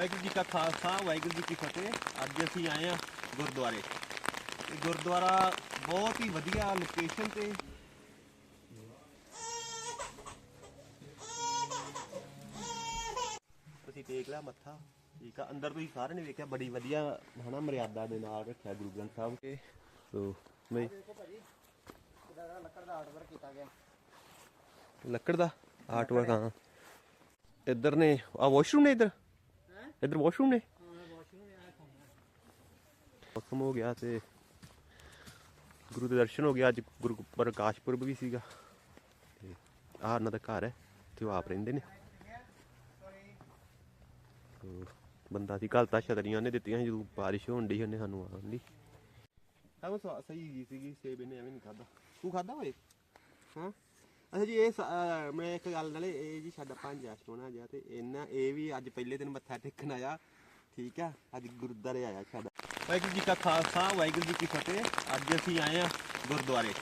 ਵਾਹਿਗੁਰੂ ਜੀ ਕਾ ਖਾਲਸਾ, ਵਾਹਿਗੁਰੂ ਜੀ ਕੀ ਫਤਿਹ। ਅੱਜ ਅਸੀਂ ਆਏ ਆ ਗੁਰਦੁਆਰੇ। ਤੇ ਗੁਰਦੁਆਰਾ ਬਹੁਤ ਹੀ ਵਧੀਆ ਲੋਕੇਸ਼ਨ ਤੇ। ਤੁਸੀਂ ਟੇਕ ਲਿਆ ਮੱਥਾ, ਠੀਕ ਆ। ਅੰਦਰ ਤੁਸੀਂ ਸਾਰਿਆਂ ਨੇ ਵੇਖਿਆ, ਬੜੀ ਵਧੀਆ, ਹਨਾ, ਮਰਿਆਦਾ ਦੇ ਨਾਲ ਰੱਖਿਆ ਗੁਰੂ ਗ੍ਰੰਥ ਸਾਹਿਬ ਕੇ। ਸੋ ਬਈ ਲੱਕੜ ਦਾ ਆਰਟਵਰਕ ਕੀਤਾ ਗਿਆ ਲੱਕੜ ਦਾ ਆਰਟ ਵਰਕ ਹਾਂ। ਇੱਧਰ ਨੇ ਆ ਵਾਸ਼ਰੂਮ ਨੇ ਇੱਧਰ? ਇੱਧਰ ਵਾਸ਼ਰੂਮ ਨੇ? ਹੁਕਮ ਹੋ ਗਿਆ ਤੇ ਗੁਰੂ ਦੇ ਦਰਸ਼ਨ ਹੋ ਗਿਆ ਅੱਜ ਗੁਰੂ ਪ੍ਰਕਾਸ਼ ਪੁਰਬ ਵੀ ਸੀਗਾ ਤੇ ਆਹ ਇਹਨਾਂ ਦਾ ਘਰ ਹੈ ਤੇ ਉਹ ਆਪ ਰਹਿੰਦੇ ਨੇ। ਤੇ ਬੰਦਾ ਸੀ ਕੱਲ ਤਾਂ ਛਤਰੀਆਂ ਨੇ ਦਿੱਤੀਆਂ ਜਦੋਂ ਬਾਰਿਸ਼ ਹੋਣ ਡਈ ਉਹਨੇ ਸਾਨੂੰ ਆਉਣ ਦੀ। ਹਾਂ ਉਹ ਸਹੀ ਜੀ ਸੀਗੀ ਸੇਬ ਇਹਨੇ ਐਵੇਂ ਨਹੀਂ ਖਾਦਾ ਤੂੰ ਖਾਦਾ ਓਏ? ਹਾਂ। ਅੱਛਾ ਜੀ, ਇਹ ਸ- ਅਹ, ਮੈਂ ਇੱਕ ਗੱਲ ਨਾਲੇ ਇਹ ਜੀ ਸਾਡਾ ਪੰਜਾ ਸੋਹਣਾ ਜਿਹਾ ਤੇ ਇਹਨਾਂ ਇਹ ਵੀ ਅੱਜ ਪਹਿਲੇ ਦਿਨ ਮੱਥਾ ਟੇਕਣ ਆਇਆ, ਠੀਕ ਆ? ਅੱਜ ਗੁਰਦੁਆਰੇ ਆਇਆ ਸਾਡਾ ਵਾਹਿਗੁਰੂ ਜੀ ਕਾ ਖਾਲਸਾ, ਵਾਹਿਗੁਰੂ ਜੀ ਕੀ ਫਤਿਹ। ਅੱਜ ਅਸੀਂ ਆਏ ਆ ਗੁਰਦੁਆਰੇ।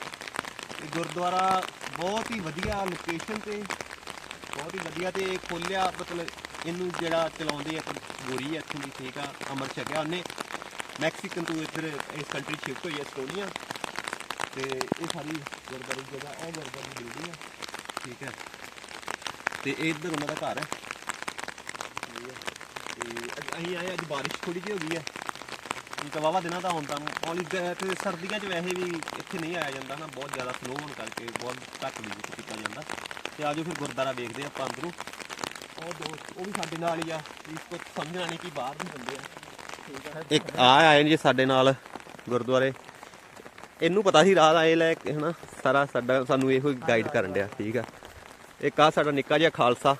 ਤੇ ਗੁਰਦੁਆਰਾ ਬਹੁਤ ਹੀ ਵਧੀਆ ਲੋਕੇਸ਼ਨ ਤੇ, ਬਹੁਤ ਹੀ ਵਧੀਆ ਤੇ ਖੋਲਿਆ ਮਤਲਬ ਇਹਨੂੰ ਜਿਹੜਾ ਚਲਾਉਂਦੇ ਆ ਗੋਰੀ ਆ, ਇੱਥੋਂ ਦੀ, ਠੀਕ ਆ? ਅਮਰ ਛਕਿਆ ਉਹਨੇ। ਮੈਕਸੀਕਨ ਤੋਂ ਇੱਧਰ ਇਸ ਕੰਟਰੀ ਸ਼ਿਫਟ ਹੋਈ ਹੈ ਸਟੋਨੀਆ ਤੇ ਇਹ ਸਾਰੀ ਗੁਰਦੁਆਰੇ ਦੀ ਜਗ੍ਹਾ, ਇਹ ਗੁਰਦੁਆਰੇ ਦੀ ਬਿਲਡਿੰਗ ਹੈ ਠੀਕ ਹੈ। ਤੇ ਇਹ ਇੱਧਰ ਉਹਨਾਂ ਦਾ ਘਰ ਹੈ। ਠੀਕ ਹੈ। ਤੇ ਅੱਜ ਅਸੀਂ ਆਏ, ਅੱਜ ਬਾਰਿਸ਼ ਥੋੜੀ ਜਿਹੀ ਹੋ ਗਈ ਹੈ। ਇਹ ਤਾਂ ਵਾਵਾ ਦਿਨਾਂ ਦਾ ਹੁਣ ਤਾਂ ਔਲੀ ਤੇ ਸਰਦੀਆਂ 'ਚ ਵੈਸੇ ਵੀ ਇੱਥੇ ਨਹੀਂ ਆਇਆ ਜਾਂਦਾ ਨਾ, ਬਹੁਤ ਜ਼ਿਆਦਾ ਸਲੋ ਹੋਣ ਕਰਕੇ ਬਹੁਤ ਘੱਟ ਵਿਜ਼ਿਟ ਕੀਤਾ ਜਾਂਦਾ। ਤੇ ਆਜੋ ਫਿਰ ਗੁਰਦੁਆਰਾ ਵੇਖਦੇ ਆਪਾਂ ਅੰਦਰੋਂ। ਉਹ ਦੋ, ਉਹ ਵੀ ਸਾਡੇ ਨਾਲ ਹੀ ਆ। ਇਸ ਕੋ ਸਮਝਣਾ ਨਹੀਂ ਕਿ ਬਾਹਰ ਦੇ ਬੰਦੇ ਆ। ਠੀਕ ਹੈ ਇੱਕ ਆ ਆਏ ਨੇ ਜੀ ਸਾਡੇ ਨਾਲ ਗੁਰਦੁਆਰੇ। ਇਹਨੂੰ ਪਤਾ ਸੀ ਰਾਹ ਆਏ ਲੈ ਕੇ ਹਨਾ? ਸਾਰਾ ਸਾਡਾ ਸਾਨੂੰ ਇਹੋ ਗਾਈਡ ਕਰਨ ਡਿਆ ਠੀਕ ਆ? ਇੱਕ ਆ ਸਾਡਾ ਨਿੱਕਾ ਜਿਹਾ ਖਾਲਸਾ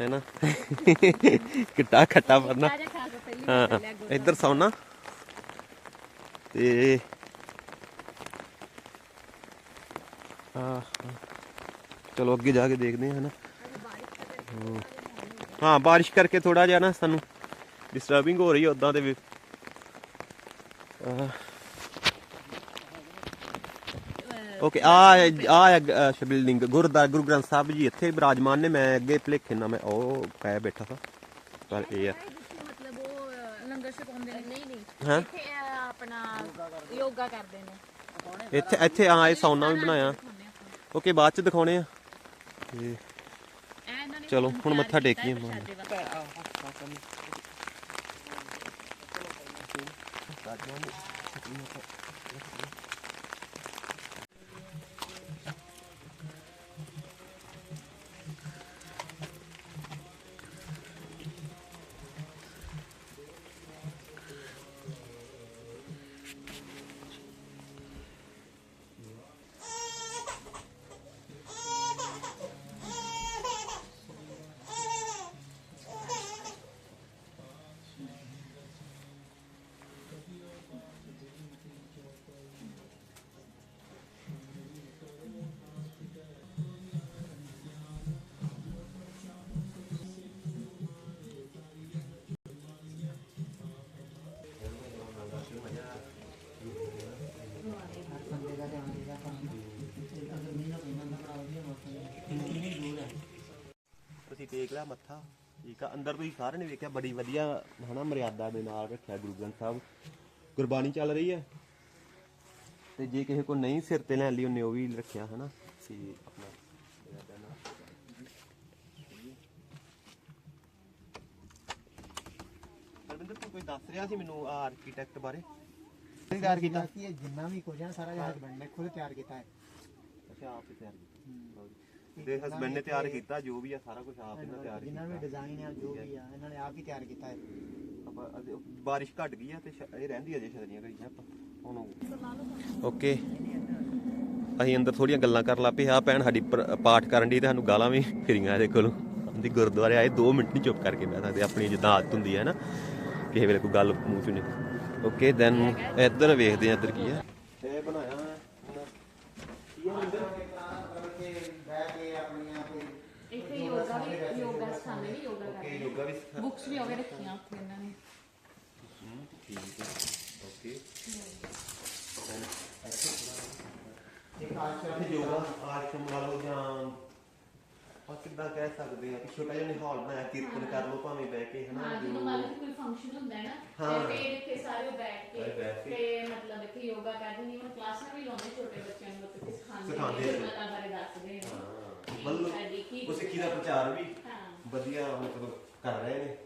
ਹੈ ਨਾ ਕਿੱਟਾ ਖੱਟਾ ਪਹਿਲੀ ਹਾਂ। ਇੱਧਰ ਸੌਣਾ ਤੇ ਆਹ, ਚਲੋ ਅੱਗੇ ਜਾ ਕੇ ਦੇਖਦੇ ਹਾਂ ਹਨਾ? ਹਮ। ਹਾਂ ਬਾਰਿਸ਼ ਕਰਕੇ ਥੋੜਾ ਜਿਹਾ ਨਾ ਸਾਨੂੰ ਡਿਸਟਰਬਿੰਗ ਹੋ ਰਹੀ ਹੈ ਉਦਾਂ ਤੇ ਵੀ। ਓਕੇ ਆ ਆ ਬਿਲਡਿੰਗ ਗੁਰਦਾਰ ਗੁਰੂ ਗ੍ਰੰਥ ਸਾਹਿਬ ਜੀ ਇੱਥੇ ਬਿਰਾਜਮਾਨ ਨੇ ਮੈਂ ਅੱਗੇ ਭਲੇਖੇ ਨਾਲ ਮੈਂ ਉਹ ਕਹਿ ਬੈਠਾ ਸੀ ਪਰ ਇਹ ਆ ਜਿੱਥੇ ਮਤਲਬ ਉਹ ਅਹ, ਲੰਗਰ ਛਕਾਉਂਦੇ ਨੇ ਨਹੀਂ ਨਹੀਂ ਹਾਂ ਇੱਥੇ ਅਹ, ਆਪਣਾ ਯੋਗਾ ਕਰਦੇ ਨੇ ਇੱਥੇ ਇੱਥੇ ਆ ਇਹ ਸੌਨਾ ਵੀ ਬਣਾਇਆ। ਓਕੇ ਬਾਅਦ ਚ ਦਿਖਾਉਣੇ ਆ ਨੇ ਚਲੋ, ਹੁਣ ਮੱਥਾ ਟੇਕੀਏ ਹੈ ਟੇਕ ਲਿਆ ਮੱਥਾ ਠੀਕ ਆ। ਅੰਦਰ ਤੁਸੀਂ ਸਾਰਿਆਂ ਨੇ ਵੇਖਿਆ ਬੜੀ ਵਧੀਆ ਹਨਾ ਮਰਿਆਦਾ ਦੇ ਨਾਲ ਰੱਖਿਆ ਗੁਰੂ ਗ੍ਰੰਥ ਸਾਹਿਬ। ਗੁਰਬਾਣੀ ਚੱਲ ਰਹੀ ਹੈ। ਤੇ ਜੇ ਕਿਸੇ ਕੋ ਨਹੀਂ ਸਿਰ ਤੇ ਲੈਣ ਲਈ ਉਹਨੇ ਉਹ ਵੀ ਰੱਖਿਆ ਹਨਾ ਤੇ ਆਪਣਾ ਤੂੰ ਕੋਈ ਦੱਸ ਰਿਹਾ ਸੀ ਮੈਨੂੰ ਆਰਕੀਟੈਕਟ ਬਾਰੇ? ਤਿਆਰ ਕੀਤਾ? ਕਿ ਜਿੰਨਾ ਵੀ ਕੁਝ ਹੈ ਸਾਰਾ ਹਸਬੰਡ ਨੇ ਖੁਦ ਤਿਆਰ ਕੀਤਾ ਹੈ। ਅੱਛਾ ਆਪ ਹੀ ਤਿਆਰ ਕੀਤਾ। ਦੇ ਹਸਬੰਡ ਨੇ ਤਿਆਰ ਕੀਤਾ ਜੋ ਵੀ ਆ ਸਾਰਾ ਕੁਝ ਆਪ ਇਹਨਾਂ ਤਿਆਰ ਜਿੰਨਾ ਵੀ ਕੀਤਾ ਡਿਜ਼ਾਈਨ ਹੈ ਜੋ ਵੀ ਆ ਇਹਨਾਂ ਨੇ ਆਪ ਹੀ ਤਿਆਰ ਕੀਤਾ ਹੈ ਆਪਾਂ ਅਜੇ- ਬਾਰਿਸ਼ ਘਟ ਗਈ ਆ ਤੇ ਇਹ ਰਹਿੰਦੀ ਅਜੇ ਛਤਰੀਆਂ ਕਰੀਆਂ ਆਪਾਂ ਹੁਣ ਓਕੇ। ਅਸੀਂ ਅੰਦਰ ਥੋੜੀਆਂ ਗੱਲਾਂ ਕਰਨ ਲੱਗ ਪਏ। ਆ ਭੈਣ ਸਾਡੀ ਪਾਠ ਕਰਨ ਦੀ ਤੇ ਸਾਨੂੰ ਗਾਲਾਂ ਵੀ ਫਿਰੀਆਂ ਇਹਦੇ ਕੋਲੋਂ। ਦੀ ਗੁਰਦੁਆਰੇ ਆਏ 2 ਮਿੰਟ ਨਹੀਂ ਚੁੱਪ ਕਰਕੇ ਬਹਿ ਸਕਦੇ। ਆਪਣੀ ਜਿੱਦਾਂ ਆਦਤ ਹੁੰਦੀ ਹੈ ਨਾ ਕਿਸੇ ਵੇਲੇ ਕੋਈ ਗੱਲ ਮੂੰਹ ਚੋਂ ਨਿਕਲ ਓਕੇ ਦੈਨ ਇੱਧਰ ਵੇਖਦੇ ਆ ਇੱਧਰ ਕੀ ਹੈ ਇਹ ਬਣਾਇਆ ਇੱਥੇ ਯੋਗਾ ਵੀ ਯੋਗਾ ਸਿਖਾਉਂਦੇ ਵੀ ਯੋਗਾ ਕਰਦੇ ਯੋਗਾ ਵੀ ਬੁੱਕਸ ਵੀ ਹੋਵੇ ਰੱਖੀਆਂ ਉੱਥੇ ਇਹਨਾਂ ਨੇ। ਠੀਕ ਹੈ। ਓਕੇ। ਇੱਕ ਆਸ਼ਰਮ ਇੱਥੇ ਯੋਗਾ ਆਸ਼ਰਮ ਲਾ ਲਓ ਜਾਂ ਆਪਾਂ ਕਿੱਦਾਂ ਕਹਿ ਸਕਦੇ ਆ ਕਿ ਛੋਟਾ ਜਿਹਾ ਹਾਲ ਬਣਾਇਆ ਕੀਰਤਨ ਕਰ ਲਓ ਭਾਵੇਂ ਬਹਿ ਕੇ ਹਨਾ ਹਾਂ ਜਦੋਂ ਮੰਨ ਲਓ ਕਿ ਕੋਈ ਫੰਕਸ਼ਨ ਹੁੰਦਾ ਹੈ ਨਾ ਹਾਂ। ਤੇ ਫਿਰ ਇੱਥੇ ਸਾਰੇ ਬੈਠ ਕੇ ਬੈਠ ਕੇ। ਤੇ ਮਤਲਬ ਇੱਥੇ ਯੋਗਾ ਕਰਦੇ ਨੇ ਉਹ ਕਲਾਸਾਂ ਵੀ ਲਾਉਂਦੇ ਛੋਟੇ ਬੱਚਿਆਂ ਨੂੰ ਕਿ ਸਿਖਾਉਂਦੇ ਆ। ਗੁਰਮਤਾਂ ਬਾਰੇ ਦੱਸਦੇ ਨੇ ਹਾਂ। ਮਤਲਬ ਸਾਡੀ ਕੀ ਉਹ ਸਿੱਖੀ ਦਾ ਪ੍ਰਚਾਰ ਵੀ ਹਾਂ। ਵਧੀਆ ਮਤਲਬ ਕਰ ਰਹੇ ਨੇ।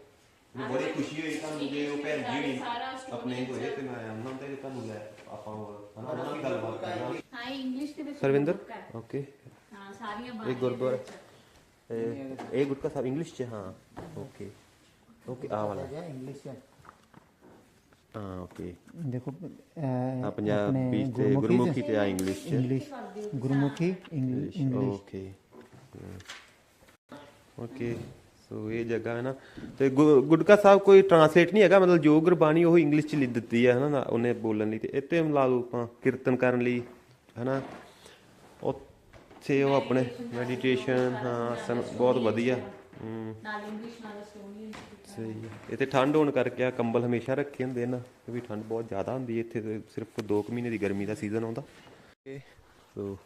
ਮੈਨੂੰ ਬੜੀ ਖੁਸ਼ੀ ਹੋਈ ਤੁਹਾਨੂੰ ਜੇ ਉਹ ਭੈਣ ਜੀ story ਆਪਣੇ ਹੋਏ ਤੇ ਮੈਂ ਉਹਨਾਂ ਤੇ ਤੁਹਾਨੂੰ ਲੈ ਆਪਾਂ ਹਨਾ ਉਹਨਾਂ ਨਾਲ ਗੱਲਬਾਤ ਕਰਾਂਗੇ ਹਾਂ ਇਹ ਇੰਗਲਿਸ਼ ਦੇ ਵਿੱਚ ਸਰਵਿੰਦਰ? book ਹੈ। ਓਕੇ। ਹਾਂ ਸਾਰੀਆਂ ਇਹ ਬਾਣੀਆਂ ਗੁਰਦੁਆਰਾ ਦੇ ਵਿੱਚ। ਇਹ ਇਹ ਗੁਟਕਾ ਸਾਹਿਬ ਇੰਗਲਿਸ਼ ਚ ਹਾਂ ਓਕੇ। ਓਕੇ ਆ ਵਾਲਾ। ਹੈ ਇੰਗਲਿਸ਼ ਹੈ ਹਾਂ ਓਕੇ ਦੇਖੋ ਆ ਪੰਜਾਬੀ ਤੇ ਗੁਰਮੁਖੀ ਤੇ ਆ ਇੰਗਲਿਸ਼ ਚ। English Gurmukhi English okay okay so ਇਹ ਜਗ੍ਹਾ ਹੈ ਨਾ। ਤੇ ਗੁ- ਗੁਟਕਾ ਸਾਹਿਬ ਕੋਈ ਟਰਾਂਸਲੇਟ ਨਹੀਂ ਹੈਗਾ ਮਤਲਬ ਜੋ ਗੁਰਬਾਣੀ ਉਹ ਇੰਗਲਿਸ਼ ਚ ਲਿਖ ਦਿੱਤੀ ਹੈ ਹਨਾ ਨਾ ਉਹਨੇ ਬੋਲਣ ਲਈ। ਤੇ ਇੱਥੇ ਲਾ ਲਓ ਆਪਾਂ ਕੀਰਤਨ ਕਰਨ ਲਈ ਹਨਾ। ਉੱਥੇ ਉਹ ਆਪਣੇ ਮੈਡੀਟੇਸ਼ਨ ਹਾਂ ਸਨ ਬਹੁਤ ਵਧੀਆ। ਹੂੰ। ਨਾਲ ਇੰਗਲਿਸ਼ ਨਾਲ ਸਟੋਰੀ ਸਹੀ ਹੈ। ਇੱਥੇ ਠੰਡ ਹੋਣ ਕਰਕੇ ਆ ਕੰਬਲ ਹਮੇਸ਼ਾ ਰੱਖੇ ਹੁੰਦੇ ਨਾ ਕਿਉਂਕਿ ਠੰਡ ਬਹੁਤ ਜ਼ਿਆਦਾ ਹੁੰਦੀ ਹੈ ਇੱਥੇ ਤੇ ਸਿਰਫ 2 ਮਹੀਨੇ ਦੀ ਗਰਮੀ ਦਾ ਸੀਜ਼ਨ ਆਉਂਦਾ। ਸੋ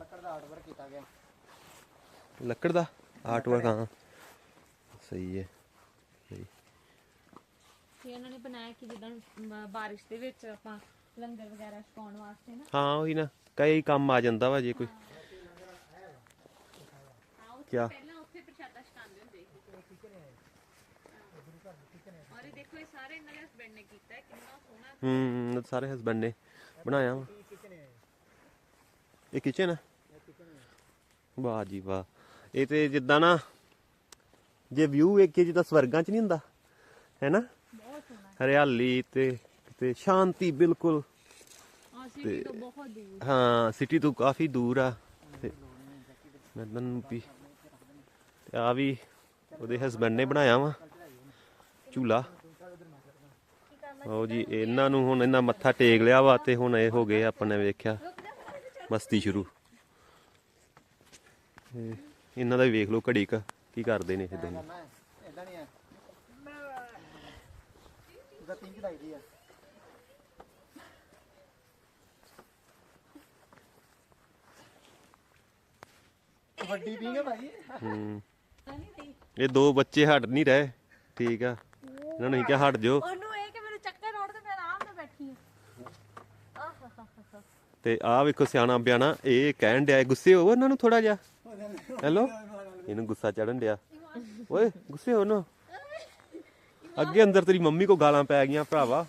ਲੱਕੜ ਦਾ ਆਰਟਵਰਕ ਕੀਤਾ ਗਿਆ। ਲੱਕੜ ਦਾ ਆਰਟ ਵਰਕ ਹਾਂ। ਸਹੀ ਹੈ। ਸਹੀ। ਉਹਨਾਂ ਨੇ ਬਣਾਇਆ ਕਿ ਜਿੱਦਾਂ ਬਾਰਿਸ਼ ਦੇ ਵਿੱਚ ਆਪਾਂ ਲੰਗਰ ਵਗੈਰਾ ਛਕਾਉਣ ਵਾਸਤੇ ਨਾ। ਹਾਂ ਉਹੀ ਨਾ ਕਈ ਕੰਮ ਆ ਜਾਂਦਾ ਵਾ ਜੇ ਕੋਈ। ਕਿਆ? ਪਹਿਲਾਂ ਉੱਥੇ ਪ੍ਰਸ਼ਾਦਾ ਛਕਾਉਂਦੇ ਹੁੰਦੇ ਸੀ। ਔਰ ਇਹ ਦੇਖੋ ਇਹ ਸਾਰੇ ਇਹਨਾਂ ਦੇ ਹਸਬੰਡ ਨੇ ਕੀਤਾ ਹੈ ਕਿੰਨਾ ਸੋਹਣਾ ਹੂੰ ਸਾਰੇ ਹਸਬੰਡ ਨੇ ਬਣਾਇਆ ਵਾ। ਇਹ ਕਿਚਨ ਹੈ ਵਾਹ ਜੀ ਵਾਹ। ਇਹ ਤੇ ਜਿੱਦਾਂ ਨਾ ਜੇ ਵਿਊ ਵੇਖੀਏ ਜਿੱਦਾਂ ਸਵਰਗਾਂ 'ਚ ਨਹੀਂ ਹੁੰਦਾ ਹੈ ਨਾ? ਬਹੁਤ ਸੋਹਣਾ। ਹਰਿਆਲੀ ਤੇ ਤੇ ਸ਼ਾਂਤੀ ਬਿਲਕੁਲ। ਆ ਸਿਟੀ ਤੋਂ ਬਹੁਤ ਦੂਰ। ਹਾਂ ਸਿਟੀ ਤੋਂ ਕਾਫੀ ਦੂਰ ਆ। ਤੇ ਮੈਂ ਤੁਹਾਨੂੰ ਵੀ ਤੇ ਆ ਵੀ ਉਹਦੇ ਹਸਬੰਡ ਨੇ ਬਣਾਇਆ ਵਾ ਝੂਲਾ। ਆਓ ਜੀ ਇਹਨਾਂ ਨੂੰ ਹੁਣ ਇਹਨਾਂ ਮੱਥਾ ਟੇਕ ਲਿਆ ਵਾ ਤੇ ਹੁਣ ਇਹ ਹੋ ਗਏ ਆਪਣੇ ਵੇਖਿਆ ਮਸਤੀ ਸ਼ੁਰੂ। ਤੇ ਇਹਨਾਂ ਦਾ ਵੀ ਵੇਖ ਲਓ ਘੜੀ ਕ ਕੀ ਕਰਦੇ ਨੇ ਇਹ ਦੋਨੋਂ। ਇਦਾਂ ਨਹੀਂ ਹੈ। ਉਹਦਾ ਤਿੰਨ ਚੜਾਈ ਦੀ ਹੈ ਵੱਡੀ ਪੀਂਗੇ ਭਾਈ। ਹੂੰ। ਇਹ ਦੋ ਬੱਚੇ ਹਟ ਨਹੀਂ ਰਹੇ ਠੀਕ ਆ। ਇਹਨਾਂ ਨੂੰ ਹੀ ਕਿਹਾ ਹਟ ਜਾਓ। ਉਹਨੂੰ ਇਹ ਕਿ ਮੇਰੇ ਚੱਕਰ ਰੋੜ ਤੇ ਮੈਂ ਆਰਾਮ ਨਾਲ ਬੈਠੀ ਹਾਂ। ਆਹ ਤੇ ਆ ਵੇਖੋ ਸਿਆਣਾ ਬਿਆਣਾ ਇਹ ਕਹਿਣ ਡਿਆ ਗੁੱਸੇ ਹੋਵੋ ਇਹਨਾਂ ਨੂੰ ਥੋੜਾ ਜਿਹਾ। ਹੈਲੋ? ਇਹਨੂੰ ਗੁੱਸਾ ਚੜਨ ਡਿਆ। ਓਏ ਗੁੱਸੇ ਹੋ ਨਾ। ਅੱਗੇ ਅੰਦਰ ਤੇਰੀ ਮੰਮੀ ਕੋ ਗਾਲਾਂ ਪੈ ਗਈਆਂ ਭਰਾਵਾ।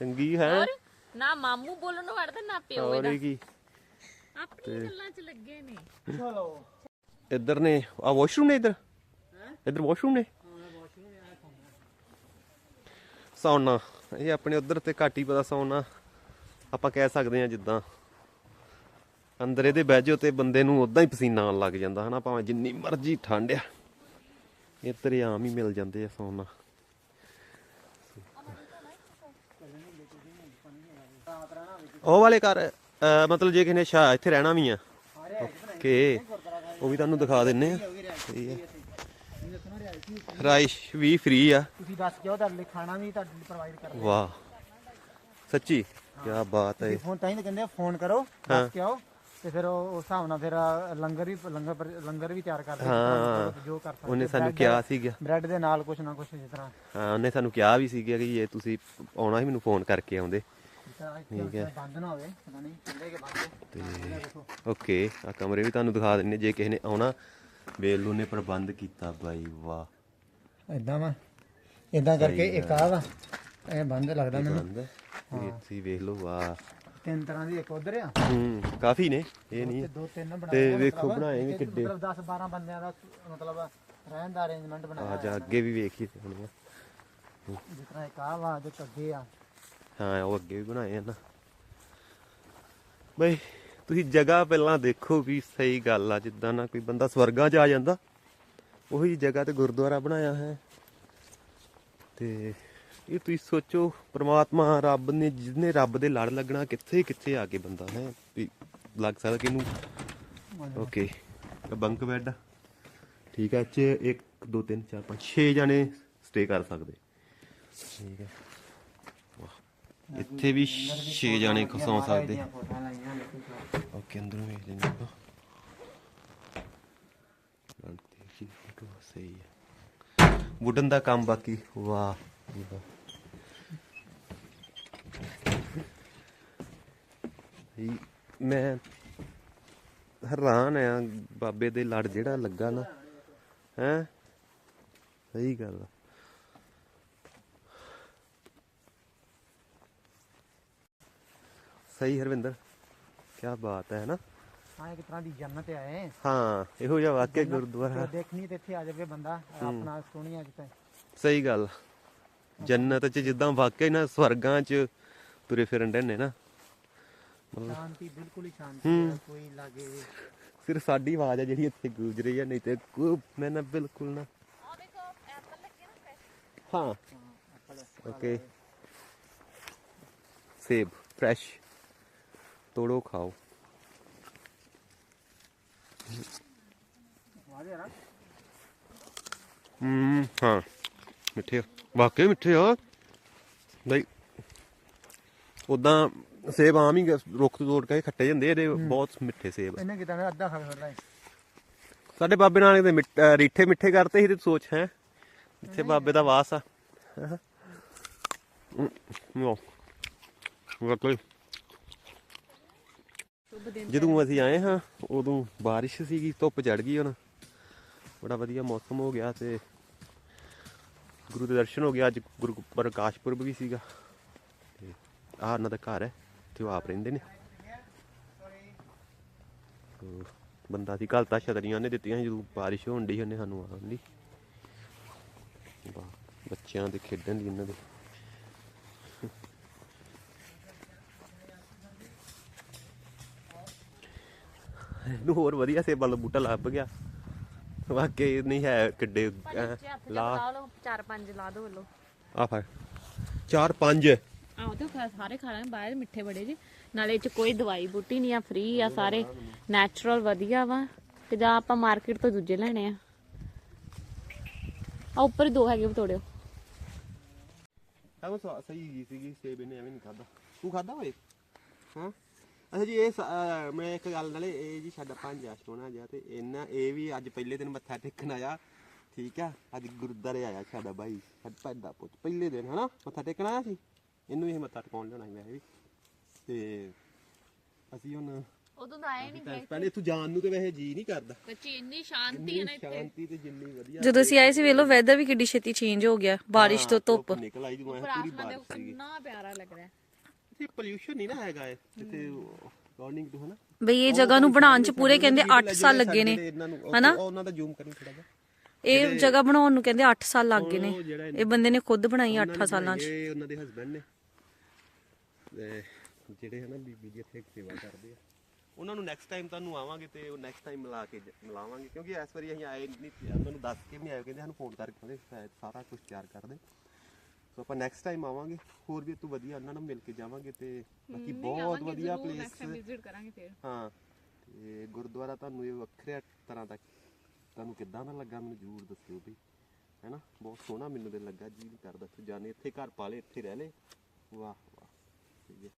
ਚੰਗੀ ਹੈ। ਨਾ ਮਾਮੂ ਬੋਲਣ ਨੂੰ ਵੜਦੇ ਨਾ ਪਿਓ ਔਰ ਇਹ ਕੀ? ਆਪਣੀ ਗੱਲਾਂ 'ਚ ਲੱਗੇ ਨੇ। ਚਲੋ। ਇੱਧਰ ਨੇ ਆ ਵਾਸ਼ਰੂਮ ਨੇ ਇੱਧਰ? ਇੱਧਰ ਵਾਸ਼ਰੂਮ ਨੇ? ਸੌਣਾ ਇਹ ਆਪਣੇ ਉਧਰ ਤੇ ਘੱਟ ਪਤਾ ਸੌਣਾ ਆਪਾਂ ਕਹਿ ਸਕਦੇ ਆ ਜਿੱਦਾਂ। ਅੰਦਰ ਇਹਦੇ ਬਹਿ ਜਾਓ ਤੇ ਬੰਦੇ ਨੂੰ ਉਦਾਂ ਹੀ ਪਸੀਨਾ ਆਉਣ ਲੱਗ ਜਾਂਦਾ ਹਨਾ? ਭਾਵੇਂ ਜਿੰਨੀ ਮਰਜ਼ੀ ਠੰਡ ਆ। ਇੱਧਰ ਆਮ ਹੀ ਮਿਲ ਜਾਂਦੇ ਆ ਸੌਣਾ ਉਹ ਵਾਲੇ ਘਰ ਮਤਲਬ ਜੇ ਕਿਸੇ ਨੇ ਸ਼ਾ ਇੱਥੇ ਰਹਿਣਾ ਵੀ ਆ। ਓਕੇ। ਉਹ ਵੀ ਤੁਹਾਨੂੰ ਦਿਖਾ ਦਿੰਨੇ ਆ। ਠੀਕ ਹੈ ਰਾਈਸ਼ ਵੀ ਫ੍ਰੀ ਆ। ਤੁਸੀਂ ਦੱਸ ਕੇ ਆਓ ਤੁਹਾਡੇ ਲਈ ਖਾਣਾ ਵੀ ਤੁਹਾਡੇ ਲਈ ਪ੍ਰੋਵਾਈਡ ਕਰਦੇ ਵਾਹ। ਸੱਚੀ? ਕੀ ਬਾਤ ਹੈ ਫੋਨ ਤਾਂ ਹੀ ਕਹਿੰਦੇ ਆ ਫੋਨ ਕਰੋ ਹਾਂ। ਦੱਸ ਕੇ ਆਓ ਤੇ ਫਿਰ ਉਹ ਹਿਸਾਬ ਨਾਲ ਫਿਰ ਆ, ਲੰਗਰ ਵੀ ਲੰਗਰ ਲੰਗਰ ਵੀ ਤਿਆਰ ਕਰਦੇ ਹਾਂ। ਜੋ ਕਰ ਸਕਦੇ ਉਹਨੇ ਸਾਨੂੰ ਕਿਹਾ ਸੀਗਾ। ਬ੍ਰੈਡ ਦੇ ਨਾਲ ਕੁਛ ਨਾ ਕੁਛ ਜਿਸ ਤਰ੍ਹਾਂ। ਹਾਂ ਉਹਨੇ ਸਾਨੂੰ ਕਿਹਾ ਵੀ ਸੀਗਾ ਕਿ ਜੇ ਤੁਸੀਂ ਆਉਣਾ ਸੀ ਮੈਨੂੰ ਫੋਨ ਕਰਕੇ ਆਉਂਦੇ। ਜਿਸ ਤਰ੍ਹਾਂ ਇੱਥੇ ਬੰਦ ਨਾ ਹੋਵੇ ਪਤਾ ਨਹੀਂ ਚੱਲੇ ਕਿ ਬੰਦ ਤੇ ਓਕੇ ਆ ਕਮਰੇ ਵੀ ਤੁਹਾਨੂੰ ਦਿਖਾ ਦਿੰਨੇ ਜੇ ਕਿਸੇ ਨੇ ਆਉਣਾ ਵੇਲੂ ਨੇ ਪ੍ਰਬੰਧ ਕੀਤਾ ਬਾਈ ਵਾਹ। ਇਦਾਂ ਵਾ ਇਦਾਂ ਕਰਕੇ ਇੱਕ ਆ ਵਾ ਇਹ ਬੰਦ ਲੱਗਦਾ ਮੈਨੂੰ। ਇਹ ਤੁਸੀਂ ਵੇਖ ਲਓ ਵਾਹ। ਤਿੰਨ ਤਰ੍ਹਾਂ ਦੀ ਇੱਕ ਉਧਰ ਆ। ਹੂੰ ਕਾਫੀ ਨੇ ਇਹ ਨਹੀਂ। ਦੋ ਤਿੰਨ ਬਣਾਏ ਤੇ ਵੇਖੋ ਮਤਲਬ ਬਣਾਏ ਵੀ ਇੱਕ ਕਿੱਡੇ। ਮਤਲਬ 10 12 ਬੰਦਿਆਂ ਦਾ ਮਤਲਬ ਰਹਿਣ ਦਾ ਅਰੇਂਜਮੈਂਟ ਬਣਾਇਆ ਆ ਜਾ ਅੱਗੇ ਵੀ ਵੇਖੀਏ ਤੇ ਹੁਣ ਜਿਸ ਤਰ੍ਹਾਂ ਇੱਕ ਆ ਵਾ ਜੋ ਅੱਗੇ ਆ। ਹਾਂ ਉਹ ਅੱਗੇ ਵੀ ਬਣਾਏ ਆ ਨਾ। ਬਈ ਤੁਸੀਂ ਜਗ੍ਹਾ ਪਹਿਲਾਂ ਦੇਖੋ ਵੀ ਸਹੀ ਗੱਲ ਆ ਜਿੱਦਾਂ ਨਾ ਕੋਈ ਬੰਦਾ ਸਵਰਗਾਂ 'ਚ ਆ ਜਾਂਦਾ। ਉਹੀ ਜਗ੍ਹਾ ਤੇ ਗੁਰਦੁਆਰਾ ਬਣਾਇਆ ਹੈ। ਤੇ ਇਹ ਤੁਸੀਂ ਸੋਚੋ ਪ੍ਰਮਾਤਮਾ ਰੱਬ ਨੇ ਜਿਹਨੇ ਰੱਬ ਦੇ ਲੜ ਲੱਗਣਾ ਕਿੱਥੇ ਕਿੱਥੇ ਆ ਕੇ ਬੰਦਾ ਹੈ? ਵੀ ਲੱਗ ਸਕਦਾ ਕਿ ਇਹਨੂੰ ਓਕੇ ਬੰਕ ਬੈੱਡ ਠੀਕ ਹੈ ਚ 1 2 3 4 5 6 ਜਣੇ ਸਟੇ ਕਰ ਸਕਦੇ। ਠੀਕ ਹੈ ਇੱਥੇ ਵੀ 6 ਜਾਣੇ ਖਸਾ ਸਕਦੇ ਓਕੇ, ਅੰਦਰ ਵੇਖ ਲੈਂਦੇ ਆਪਾਂ। ਲੜਦੇ ਦਾ ਕੰਮ ਬਾਕੀ, ਵਾਹ, ਜੀ ਮੈਂ ਹੈਰਾਨ ਆ, ਬਾਬੇ ਦੇ ਲੜ ਜਿਹੜਾ ਲੱਗਾ ਨਾ, ਹੈ? ਸਹੀ ਗੱਲ ਆ। ਸਹੀ ਹਰਵਿੰਦਰ ਕੀ ਬਾਤ ਹੈ ਨਾ ਹਾਂ ਇੱਕ ਤਰ੍ਹਾਂ ਦੀ ਜੰਨਤ ਹੈ ਹਾਂ ਇਹੋ ਜਿਹਾ ਵਾਕਿਆ ਗੁਰਦੁਆਰਾ। ਦੇਖਣੀ ਤੇ ਇੱਥੇ ਆ ਜਾਵੇ ਬੰਦਾ ਆਪਣਾ ਸੋਹਣੀਆਂ ਕਿਤੇ ਸਹੀ ਗੱਲ। ਜੰਨਤ ਚ ਜਿੱਦਾਂ ਵਾਕਿਆ ਹੀ ਨਾ ਸਵਰਗਾਂ ਚ ਤੁਰੇ ਫਿਰਨ ਦੇ ਨੇ ਨਾ। ਸ਼ਾਂਤੀ ਬਿਲਕੁਲ ਹੀ ਸ਼ਾਂਤੀ ਹੂੰ। ਹੈ ਕੋਈ ਲਾਗੇ। ਸਿਰ ਸਾਡੀ ਆਵਾਜ਼ ਆ ਜਿਹੜੀ ਇੱਥੇ ਗੂੰਜ ਰਹੀ ਹੈ ਨਹੀਂ ਤੇ ਮੈਂ ਨਾ ਬਿਲਕੁਲ ਨਾ। ਹਾਂ। ਓਕੇ ਸੇਬ ਫਰੈਸ਼। ਤੋੜੋ ਖਾਓ। ਵਾਹ ਯਾਰ ਹੂੰ ਹਾਂ। ਮਿੱਠੇ ਆ। ਵਾਕਈ ਮਿੱਠੇ ਆ। ਨਹੀਂ ਉਦਾਂ ਸੇਬ ਆਮ ਹੀ ਗ- ਰੁੱਖ ਤੋਂ ਤੋੜ ਕੇ ਖੱਟੇ ਜਾਂਦੇ ਇਹਦੇ ਬਹੁਤ ਮਿੱਠੇ ਸੇਬ ਆ। ਇਹਨੇ ਕਿਦਾਂ ਦਾ ਅੱਧਾ ਖਾ ਖੜਦਾ ਸਾਡੇ ਬਾਬੇ ਨਾਨਕ ਦੇ ਮਿੱਠ- ਅਹ ਰੀਠੇ ਮਿੱਠੇ ਕਰਤੇ ਸੀ ਤੇ ਸੋਚ ਹੈ ਜਿੱਥੇ ਬਾਬੇ ਦਾ ਵਾਸ ਆ। ਹੈਂ। ਹਮ, ਲਓ ਵਾਕਈ। ਜਦੋਂ ਅਸੀਂ ਆਏ ਹਾਂ ਉਦੋਂ ਬਾਰਿਸ਼ ਸੀਗੀ ਧੁੱਪ ਚੜ ਗਈ ਹੁਣ। ਬੜਾ ਵਧੀਆ ਮੌਸਮ ਹੋ ਗਿਆ ਤੇ ਗੁਰੂ ਦੇ ਦਰਸ਼ਨ ਹੋ ਗਿਆ ਅੱਜ ਗੁਰੂ ਪ੍ਰਕਾਸ਼ ਪੁਰਬ ਵੀ ਸੀਗਾ। ਤੇ ਆਹ ਉਹਨਾਂ ਦਾ ਘਰ ਹੈ ਤੇ ਉਹ ਆਪ ਰਹਿੰਦੇ ਨੇ। ਬੰਦਾ ਸੀ ਕੱਲ ਤਾਂ ਛਤਰੀਆਂ ਨੇ ਦਿੱਤੀਆਂ ਜਦੋਂ ਬਾਰਿਸ਼ ਹੋਣ ਡਈ ਉਹਨੇ ਸਾਨੂੰ ਆਉਣ ਦੀ। ਬੱਚਿਆਂ ਦੇ ਖੇਡਣ ਦੀ ਇਹਨਾਂ ਦੇ। ਇਹਨੂੰ ਹੋਰ ਵਧੀਆ ਸੇਬਾਂ ਦਾ ਬੂਟਾ ਲੱਭ ਗਿਆ। ਵਾਕਈ ਨਹੀਂ ਹੈ ਕਿੱਡੇ ਲਾ। ਲਾ ਲਓ ਚਾਰ ਪੰਜ ਲਾ ਦੋ ਲੋ ਆ ਫੜ। ਚਾਰ ਪੰਜ। ਆਹ ਤੇ ਖਾ- ਸਾਰੇ ਖਾ ਲਾਂਗੇ ਬਾਹਰ ਮਿੱਠੇ ਬੜੇ ਜੀ। ਨਾਲੇ ਇਹ ਚ ਕੋਈ ਦਵਾਈ ਬੂਟੀ ਨਹੀਂ ਆ ਫ੍ਰੀ ਆ ਸਾਰੇ। ਨੈਚੁਰਲ ਵਧੀਆ ਵਾ। ਤੇ ਜਾਂ ਆਪਾਂ ਮਾਰਕੀਟ ਤੋਂ ਦੂਜੇ ਲੈਣੇ ਆ। ਆ ਉੱਪਰ ਦੋ ਹੈਗੇ ਤੋੜਿਓ ਤਾਂ ਸਹੀ ਸੀਗੀ ਸੇਬ ਇਹਨੇ ਐਵੇਂ ਨਹੀਂ ਖਾਦਾ ਤੂੰ ਖਾਦਾ ਓਏ? ਹਾਂ? ਅੱਛਾ ਜੀ ਇਹ ਸ- ਅਹ ਮੈਂ ਇੱਕ ਗੱਲ ਨਾਲੇ ਇਹ ਜੀ ਸਾਡਾ ਪੰਜਾ ਸੋਹਣਾ ਜਿਹਾ ਤੇ ਇਹਨਾਂ ਇਹ ਵੀ ਅੱਜ ਪਹਿਲੇ ਦਿਨ ਮੱਥਾ ਟੇਕਣ ਆਇਆ। ਠੀਕ ਆ ਅੱਜ ਗੁਰਦਾਰੇ ਆਇਆ ਸਾਡਾ ਬਾਈ ਸਾਡਾ ਪੈਦਾ ਪੁੱਤ। ਪਹਿਲੇ ਦਿਨ ਹਨਾ? ਮੱਥਾ ਟੇਕਣ ਆਇਆ ਸੀ? ਇਹਨੂੰ ਇਹ ਮੱਥਾ ਟਿਕਾਉਣ ਲਿਆਉਣਾ ਸੀ ਵੈਸੇ ਵੀ। ਤੇ ਅਸੀਂ ਹੁਣ ਉਦੋਂ ਤਾਂ ਆਏ ਨਹੀਂ ਪਹਿਲੇ ਤੂੰ ਜਾਣ ਨੂੰ ਤੇ ਵੈਸੇ ਜੀ ਨਹੀਂ ਕਰਦਾ। ਬੱਚੀ ਇੰਨੀ ਸ਼ਾਂਤੀ ਹੈ ਨਾ ਇੱਥੇ। ਸ਼ਾਂਤੀ ਤੇ ਜਿੰਨੀ ਵਧੀਆ ਜਦੋਂ ਅਸੀਂ ਆਏ ਸੀ ਵੇਲੋ ਵੈਦਰ ਵੀ ਕਿੱਡੀ ਛੇਤੀ ਚੇਂਜ ਹੋ ਗਿਆ। ਬਾਰਿਸ਼ ਤੋਂ ਧੁੱਪ। ਨਿਕਲ ਆਈ ਜੂ ਐ ਉੱਪਰ ਪੂਰੀ ਦੇ ਬਾਰਿਸ਼ ਸੀਗੀ। ਕਿੰਨਾ ਪਿਆਰਾ ਲੱਗ ਰਿਹਾ। ਹੈ ਇੱਥੇ ਪੋਲਿਊਸ਼ਨ ਨਹੀਂ ਨਾ ਹੈਗਾ ਇਹ ਜਿੱਥੇ ਗਾਰਡਨਿੰਗ ਤੋਂ ਹਨਾ ਬਈ ਇਹ ਜਗ੍ਹਾ ਨੂੰ ਬਣਾਉਣ ਚ ਪੂਰੇ ਕਹਿੰਦੇ 8 ਸਾਲ ਲੱਗੇ ਨੇ ਹਨਾ? ਉਹਨਾਂ ਦਾ ਜ਼ੂਮ ਕਰੀ ਥੋੜਾ ਜਿਹਾ। ਇਹ ਜਗ੍ਹਾ ਬਣਾਉਣ ਨੂੰ ਕਹਿੰਦੇ 8 ਸਾਲ ਲੱਗ ਗਏ ਨੇ। ਉਹ ਜਿਹੜਾ ਇਹ ਬੰਦੇ ਨੇ ਖੁਦ ਬਣਾਈ 8 ਉਹਨਾਂ ਸਾਲਾਂ ਨੇ ਚ। ਇਹ ਉਹਨਾਂ ਦੇ ਹਸਬੰਡ ਨੇ। ਤੇ ਜਿਹੜੇ ਹਨਾ ਬੀਬੀ ਜੀ ਇੱਥੇ ਸੇਵਾ ਕਰਦੇ ਆ। ਉਹਨਾਂ ਨੂੰ ਨੈਕਸਟ ਟਾਈਮ ਤੁਹਾਨੂੰ ਆਵਾਂਗੇ ਤੇ ਉਹ ਨੈਕਸਟ ਟਾਈਮ ਮਿਲਾ ਕੇ ਜ- ਮਿਲਾਵਾਂਗੇ। ਕਿਉਂਕਿ ਇਸ ਵਾਰੀ ਅਸੀਂ ਆਏ ਨਹੀਂ ਸੀ, ਉਹਨਾਂ ਨੂੰ ਦੱਸ ਕੇ ਵੀ ਨਹੀਂ ਆਏ। ਕਹਿੰਦੇ ਸਾਨੂੰ ਫੋਨ ਕਰਕੇ ਕਹਿੰਦੇ ਸ਼ਾਇਦ ਸਾਰਾ ਕੁਝ ਤਿਆਰ ਕਰ ਦੇ। ਸੋ ਆਪਾਂ ਨੈਕਸਟ ਟਾਈਮ ਆਵਾਂਗੇ ਹੋਰ ਵੀ ਤੂੰ ਵਧੀਆ ਉਹਨਾਂ ਨਾਲ ਮਿਲ ਕੇ ਜਾਵਾਂਗੇ ਤੇ ਬਾਕੀ ਬਹੁਤ ਵਧੀਆ ਪਲੇਸ ਵਿਜ਼ਿਟ ਕਰਾਂਗੇ ਫਿਰ। ਹਾਂ ਤੇ ਗੁਰਦੁਆਰਾ ਤੁਹਾਨੂੰ ਇਹ ਵੱਖਰੇ ਤਰ੍ਹਾਂ ਦਾ ਤੁਹਾਨੂੰ ਕਿੱਦਾਂ ਦਾ ਲੱਗਾ ਮੈਨੂੰ ਜ਼ਰੂਰ ਦੱਸਿਓ ਵੀ ਹੈਨਾ? ਬਹੁਤ ਸੋਹਣਾ ਮੈਨੂੰ ਤੇ ਲੱਗਾ ਜੀ ਕਰਦਾ। ਤੂੰ ਜਾਣੇ ਇੱਥੇ ਘਰ ਪਾ ਲੈ ਇੱਥੇ ਰਹਿ ਲੈ। ਵਾਹ ਵਾਹ ਠੀਕ ਹੈ।